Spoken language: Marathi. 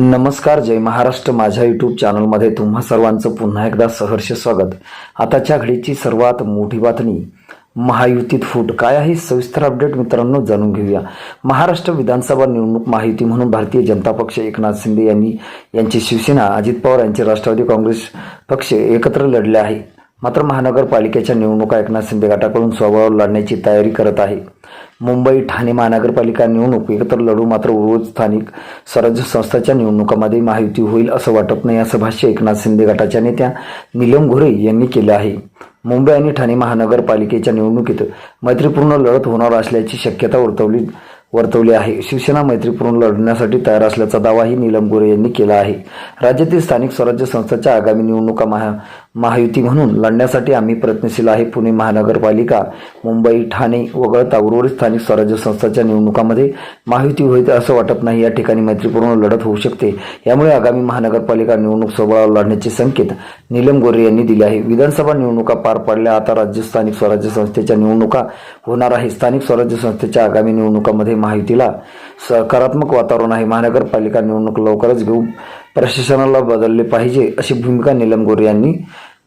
नमस्कार जय महाराष्ट्र. माझ्या यूट्यूब चॅनलमध्ये तुम्हा सर्वांचं पुन्हा एकदा सहर्ष स्वागत. आताच्या घडीची सर्वात मोठी बातमी महायुतीत फूट. काय आहे? सविस्तर अपडेट मित्रांनो जाणून घेऊया. महाराष्ट्र विधानसभा निवडणूक महायुती म्हणून भारतीय जनता पक्ष एकनाथ शिंदे यांनी यांची शिवसेना अजित पवार यांचे राष्ट्रवादी काँग्रेस पक्ष एकत्र लढले आहे. मात्र महानगरपालिकेच्या निवडणुका एकनाथ शिंदे गटाकडून स्वबळावर लढण्याची तयारी करत आहे. मुंबई ठाणे महानगरपालिका निवडणूक. एकत्र लढू मात्र उर्वरित स्थानिक स्वराज्य संस्थाच्या निवडणुकामध्ये महायुती होईल असं वाटत नाही असं भाष्य एकनाथ शिंदे गटाच्या नेत्या निलम घोरे यांनी केलं आहे. मुंबई आणि ठाणे महानगरपालिकेच्या निवडणुकीत मैत्रीपूर्ण लढत होणार असल्याची शक्यता वर्तवली वर्तवली आहे. शिवसेना मैत्रीपूर्ण लढण्यासाठी तयार असल्याचा दावाही नीलम गोरे यांनी केला आहे. राज्यातील स्थानिक स्वराज्य संस्थेच्या आगामी निवडणुका महा महायुती म्हणून लढण्यासाठी आम्ही प्रयत्नशील आहे. पुणे महानगरपालिका मुंबई ठाणे वगळता उर्वरित स्थानिक स्वराज्य संस्थांच्या निवडणुकामध्ये महायुती होईल असं वाटत नाही. या ठिकाणी मैत्रीपूर्ण लढत होऊ शकते. यामुळे आगामी महानगरपालिका निवडणूक सोबळावर लढण्याचे संकेत नीलम गोरे यांनी दिले आहे. विधानसभा निवडणुका पार पडल्या आता राज्य स्थानिक स्वराज्य संस्थेच्या निवडणुका होणार आहे स्थानिक स्वराज्य संस्थेच्या आगामी निवडणुकामध्ये महायुतीला सकारात्मक वातावरण आहे. महानगरपालिका निवडणूक लवकरच घेऊन प्रशासनाला बदलले पाहिजे अशी भूमिका नीलम गोरे यांनी